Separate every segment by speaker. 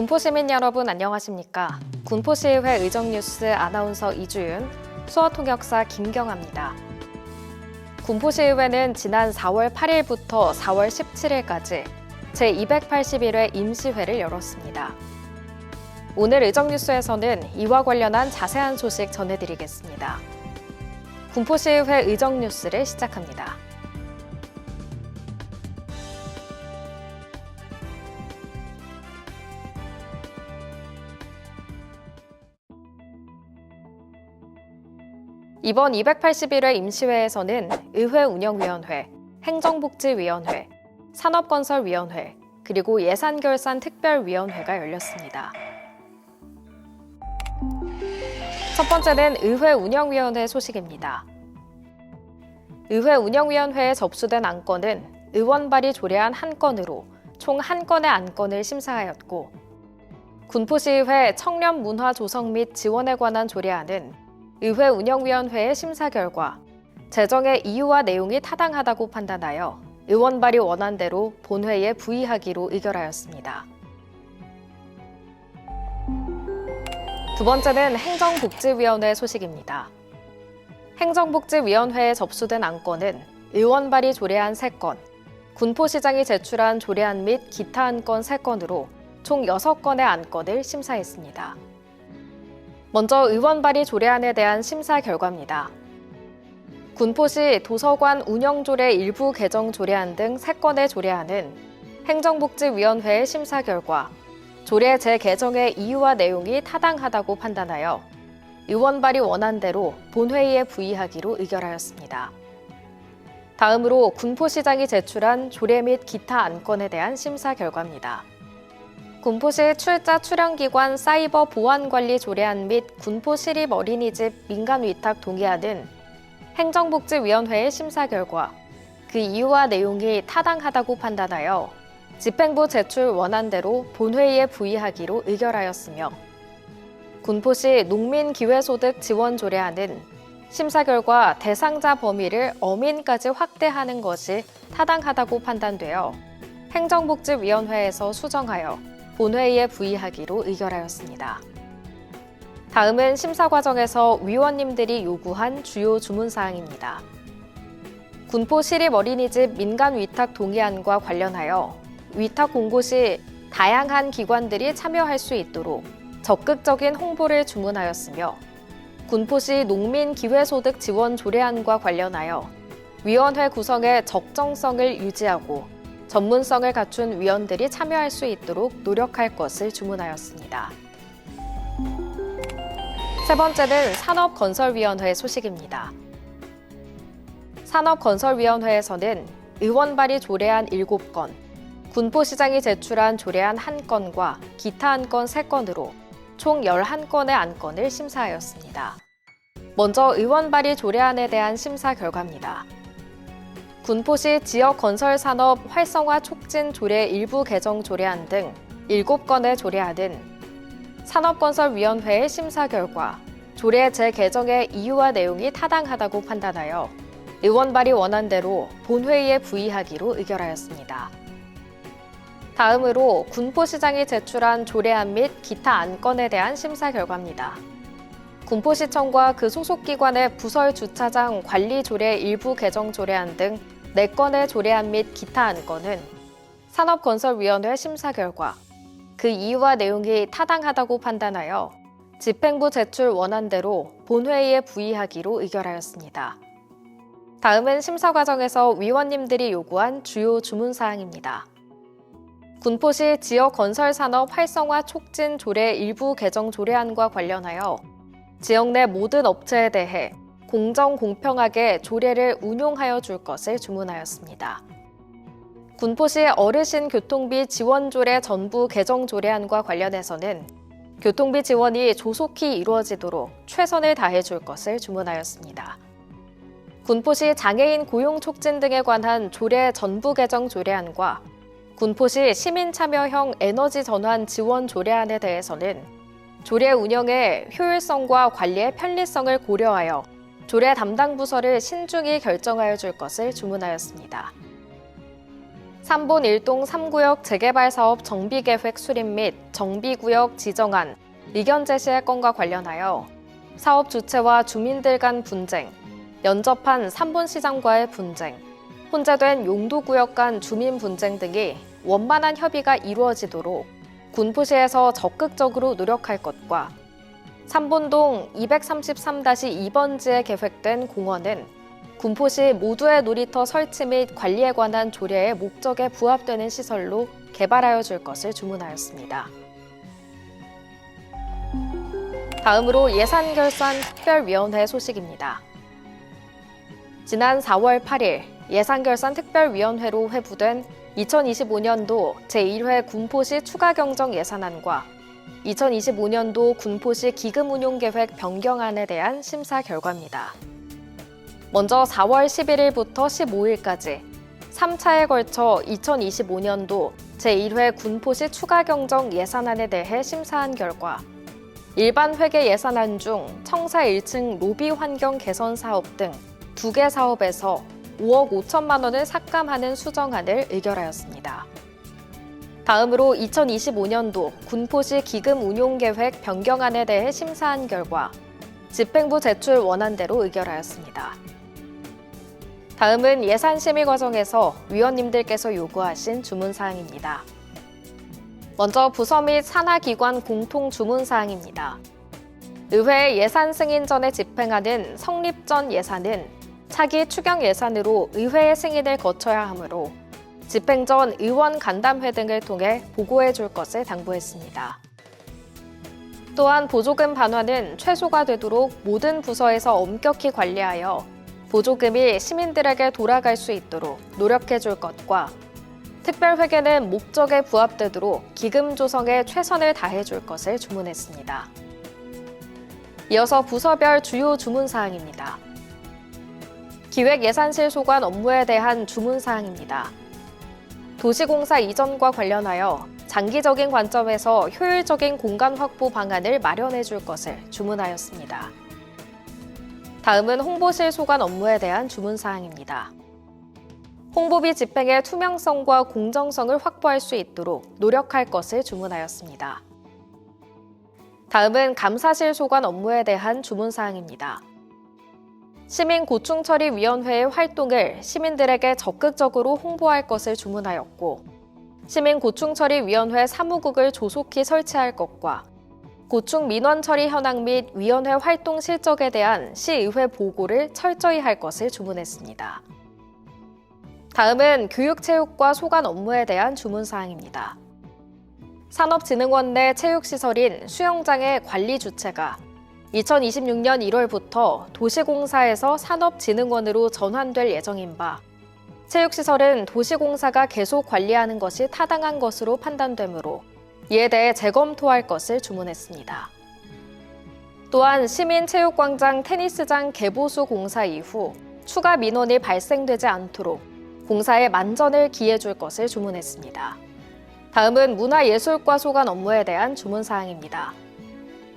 Speaker 1: 군포시민 여러분 안녕하십니까? 군포시의회 의정뉴스 아나운서 이주윤, 수어통역사 김경아입니다. 군포시의회는 지난 4월 8일부터 4월 17일까지 제281회 임시회를 열었습니다. 오늘 의정뉴스에서는 이와 관련한 자세한 소식 전해드리겠습니다. 군포시의회 의정뉴스를 시작합니다. 이번 281회 임시회에서는 의회 운영위원회, 행정복지위원회, 산업건설위원회, 그리고 예산결산 특별위원회가 열렸습니다. 첫 번째는 의회 운영위원회 소식입니다. 의회 운영위원회에 접수된 안건은 의원 발의 조례안 한 건으로 총 한 건의 안건을 심사하였고, 군포시의회 청년 문화 조성 및 지원에 관한 조례안은 의회 운영위원회의 심사 결과 재정의 이유와 내용이 타당하다고 판단하여 의원 발의 원안대로 본회의에 부의하기로 의결하였습니다. 두 번째는 행정복지위원회 소식입니다. 행정복지위원회에 접수된 안건은 의원 발의 조례안 3건, 군포시장이 제출한 조례안 및 기타 안건 3건으로 총 6건의 안건을 심사했습니다. 먼저 의원 발의 조례안에 대한 심사 결과입니다. 군포시 도서관 운영 조례 일부 개정 조례안 등 3건의 조례안은 행정복지위원회의 심사 결과 조례 재개정의 이유와 내용이 타당하다고 판단하여 의원 발의 원안대로 본회의에 부의하기로 의결하였습니다. 다음으로 군포시장이 제출한 조례 및 기타 안건에 대한 심사 결과입니다. 군포시 출자 출연기관 사이버 보안관리 조례안 및 군포시립 어린이집 민간 위탁 동의안은 행정복지위원회의 심사 결과 그 이유와 내용이 타당하다고 판단하여 집행부 제출 원안대로 본회의에 부의하기로 의결하였으며 군포시 농민기회소득 지원 조례안은 심사 결과 대상자 범위를 어민까지 확대하는 것이 타당하다고 판단되어 행정복지위원회에서 수정하여 본회의에 부의하기로 의결하였습니다. 다음은 심사 과정에서 위원님들이 요구한 주요 주문 사항입니다. 군포 시립 어린이집 민간 위탁 동의안과 관련하여 위탁 공고 시 다양한 기관들이 참여할 수 있도록 적극적인 홍보를 주문하였으며 군포시 농민 기회소득 지원 조례안과 관련하여 위원회 구성의 적정성을 유지하고 전문성을 갖춘 위원들이 참여할 수 있도록 노력할 것을 주문하였습니다. 세 번째는 산업건설위원회 소식입니다. 산업건설위원회에서는 의원 발의 조례안 7건, 군포시장이 제출한 조례안 1건과 기타 안건 3건으로 총 11건의 안건을 심사하였습니다. 먼저 의원 발의 조례안에 대한 심사 결과입니다. 군포시 지역 건설 산업 활성화 촉진 조례 일부 개정 조례안 등 7건의 조례안은 산업건설위원회의 심사 결과 조례 재개정의 이유와 내용이 타당하다고 판단하여 의원 발의 원안대로 본회의에 부의하기로 의결하였습니다. 다음으로 군포시장이 제출한 조례안 및 기타 안건에 대한 심사 결과입니다. 군포시청과 그 소속 기관의 부설 주차장 관리 조례 일부 개정 조례안 등 4건의 조례안 및 기타 안건은 산업건설위원회 심사 결과 그 이유와 내용이 타당하다고 판단하여 집행부 제출 원안대로 본회의에 부의하기로 의결하였습니다. 다음은 심사 과정에서 위원님들이 요구한 주요 주문 사항입니다. 군포시 지역 건설 산업 활성화 촉진 조례 일부 개정 조례안과 관련하여 지역 내 모든 업체에 대해 공정 공평하게 조례를 운용하여 줄 것을 주문하였습니다. 군포시 어르신 교통비 지원 조례 전부 개정 조례안과 관련해서는 교통비 지원이 조속히 이루어지도록 최선을 다해 줄 것을 주문하였습니다. 군포시 장애인 고용 촉진 등에 관한 조례 전부 개정 조례안과 군포시 시민 참여형 에너지 전환 지원 조례안에 대해서는 조례 운영의 효율성과 관리의 편리성을 고려하여 조례 담당 부서를 신중히 결정하여 줄 것을 주문하였습니다. 3본 1동 3구역 재개발 사업 정비 계획 수립 및 정비 구역 지정안, 의견 제시의 건과 관련하여 사업 주체와 주민들 간 분쟁, 연접한 3본 시장과의 분쟁, 혼재된 용도 구역 간 주민 분쟁 등이 원만한 협의가 이루어지도록 군포시에서 적극적으로 노력할 것과 3본동 233-2번지에 계획된 공원은 군포시 모두의 놀이터 설치 및 관리에 관한 조례의 목적에 부합되는 시설로 개발하여 줄 것을 주문하였습니다. 다음으로 예산결산 특별위원회 소식입니다. 지난 4월 8일 예산결산 특별위원회로 회부된 2025년도 제1회 군포시 추가경정 예산안과 2025년도 군포시 기금운용계획 변경안에 대한 심사 결과입니다. 먼저 4월 11일부터 15일까지 3차에 걸쳐 2025년도 제1회 군포시 추가경정 예산안에 대해 심사한 결과 일반 회계 예산안 중 청사 1층 로비 환경 개선 사업 등 두 개 사업에서 5억 5천만 원을 삭감하는 수정안을 의결하였습니다. 다음으로 2025년도 군포시 기금 운용 계획 변경안에 대해 심사한 결과 집행부 제출 원안대로 의결하였습니다. 다음은 예산 심의 과정에서 위원님들께서 요구하신 주문 사항입니다. 먼저 부서 및 산하 기관 공통 주문 사항입니다. 의회 예산 승인 전에 집행하는 성립 전 예산은 차기 추경 예산으로 의회의 승인을 거쳐야 하므로 집행 전 의원 간담회 등을 통해 보고해 줄 것을 당부했습니다. 또한 보조금 반환은 최소가 되도록 모든 부서에서 엄격히 관리하여 보조금이 시민들에게 돌아갈 수 있도록 노력해 줄 것과 특별회계는 목적에 부합되도록 기금 조성에 최선을 다해 줄 것을 주문했습니다. 이어서 부서별 주요 주문 사항입니다. 기획예산실 소관 업무에 대한 주문 사항입니다. 도시공사 이전과 관련하여 장기적인 관점에서 효율적인 공간 확보 방안을 마련해 줄 것을 주문하였습니다. 다음은 홍보실 소관 업무에 대한 주문 사항입니다. 홍보비 집행의 투명성과 공정성을 확보할 수 있도록 노력할 것을 주문하였습니다. 다음은 감사실 소관 업무에 대한 주문 사항입니다. 시민 고충 처리 위원회의 활동을 시민들에게 적극적으로 홍보할 것을 주문하였고 시민 고충 처리 위원회 사무국을 조속히 설치할 것과 고충 민원 처리 현황 및 위원회 활동 실적에 대한 시의회 보고를 철저히 할 것을 주문했습니다. 다음은 교육체육과 소관 업무에 대한 주문 사항입니다. 산업진흥원 내 체육시설인 수영장의 관리 주체가 2026년 1월부터 도시공사에서 산업진흥원으로 전환될 예정인 바 체육시설은 도시공사가 계속 관리하는 것이 타당한 것으로 판단되므로 이에 대해 재검토할 것을 주문했습니다. 또한 시민체육광장 테니스장 개보수 공사 이후 추가 민원이 발생되지 않도록 공사에 만전을 기해 줄 것을 주문했습니다. 다음은 문화예술과 소관 업무에 대한 주문 사항입니다.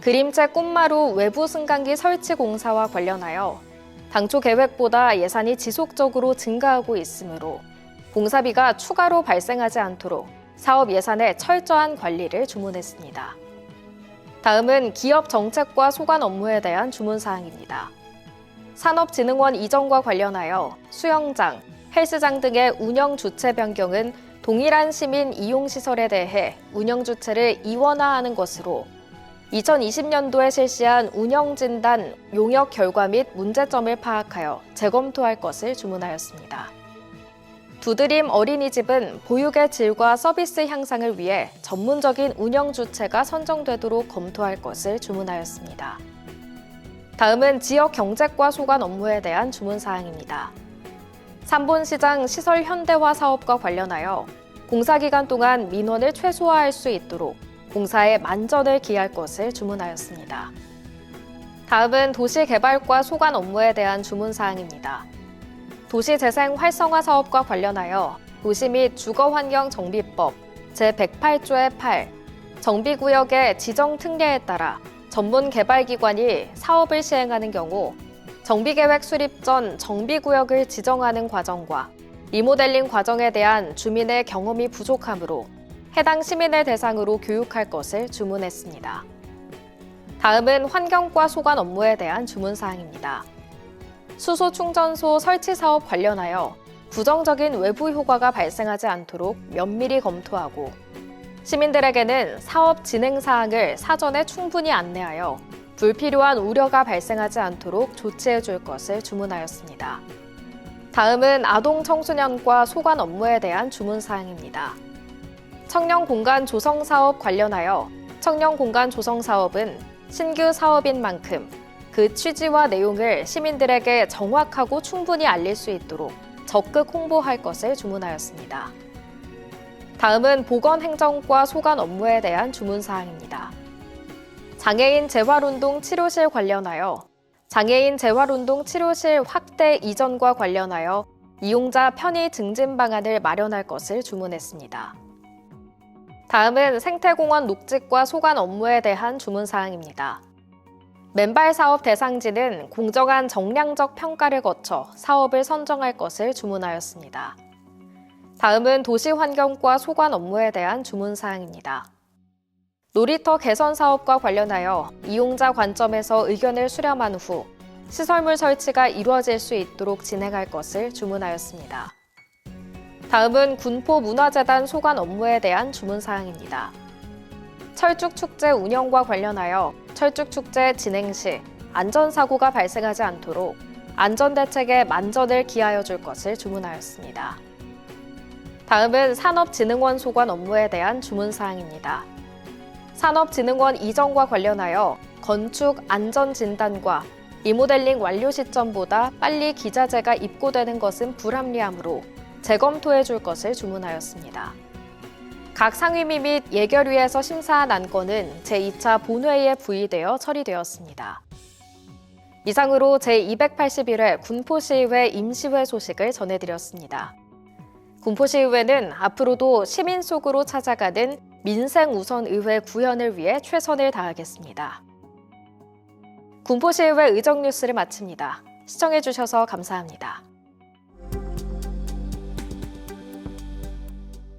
Speaker 1: 그림체 꽃마루 외부 승강기 설치 공사와 관련하여 당초 계획보다 예산이 지속적으로 증가하고 있으므로 공사비가 추가로 발생하지 않도록 사업 예산의 철저한 관리를 주문했습니다. 다음은 기업 정책과 소관 업무에 대한 주문 사항입니다. 산업진흥원 이전과 관련하여 수영장, 헬스장 등의 운영 주체 변경은 동일한 시민 이용 시설에 대해 운영 주체를 이원화하는 것으로 2020년도에 실시한 운영 진단 용역 결과 및 문제점을 파악하여 재검토할 것을 주문하였습니다. 두드림 어린이집은 보육의 질과 서비스 향상을 위해 전문적인 운영 주체가 선정되도록 검토할 것을 주문하였습니다. 다음은 지역 경제과 소관 업무에 대한 주문 사항입니다. 삼본시장 시설 현대화 사업과 관련하여 공사 기간 동안 민원을 최소화할 수 있도록 공사에 만전을 기할 것을 주문하였습니다. 다음은 도시개발과 소관 업무에 대한 주문 사항입니다. 도시재생 활성화 사업과 관련하여 도시 및 주거환경 정비법 제108조의 8 정비구역의 지정 특례에 따라 전문 개발기관이 사업을 시행하는 경우 정비계획 수립 전 정비구역을 지정하는 과정과 리모델링 과정에 대한 주민의 경험이 부족하므로 해당 시민을 대상으로 교육할 것을 주문했습니다. 다음은 환경과 소관 업무에 대한 주문 사항입니다. 수소 충전소 설치 사업 관련하여 부정적인 외부 효과가 발생하지 않도록 면밀히 검토하고 시민들에게는 사업 진행 사항을 사전에 충분히 안내하여 불필요한 우려가 발생하지 않도록 조치해 줄 것을 주문하였습니다. 다음은 아동 청소년과 소관 업무에 대한 주문 사항입니다. 청년 공간 조성 사업 관련하여 청년 공간 조성 사업은 신규 사업인 만큼 그 취지와 내용을 시민들에게 정확하고 충분히 알릴 수 있도록 적극 홍보할 것을 주문하였습니다. 다음은 보건행정과 소관 업무에 대한 주문 사항입니다. 장애인 재활운동 치료실 관련하여 장애인 재활운동 치료실 확대 이전과 관련하여 이용자 편의 증진 방안을 마련할 것을 주문했습니다. 다음은 생태공원 녹직과 소관 업무에 대한 주문 사항입니다. 맨발 사업 대상지는 공정한 정량적 평가를 거쳐 사업을 선정할 것을 주문하였습니다. 다음은 도시환경과 소관 업무에 대한 주문 사항입니다. 놀이터 개선 사업과 관련하여 이용자 관점에서 의견을 수렴한 후 시설물 설치가 이루어질 수 있도록 진행할 것을 주문하였습니다. 다음은 군포문화재단 소관 업무에 대한 주문 사항입니다. 철쭉 축제 운영과 관련하여 철쭉 축제 진행 시 안전사고가 발생하지 않도록 안전대책에 만전을 기하여 줄 것을 주문하였습니다. 다음은 산업진흥원 소관 업무에 대한 주문 사항입니다. 산업진흥원 이전과 관련하여 건축 안전 진단과 리모델링 완료 시점보다 빨리 기자재가 입고되는 것은 불합리하므로 재검토해 줄 것을 주문하였습니다. 각 상임위 및 예결위에서 심사한 안건은 제2차 본회의에 부의되어 처리되었습니다. 이상으로 제281회 군포시의회 임시회 소식을 전해드렸습니다. 군포시의회는 앞으로도 시민 속으로 찾아가는 민생 우선 의회 구현을 위해 최선을 다하겠습니다. 군포시의회 의정 뉴스를 마칩니다. 시청해주셔서 감사합니다.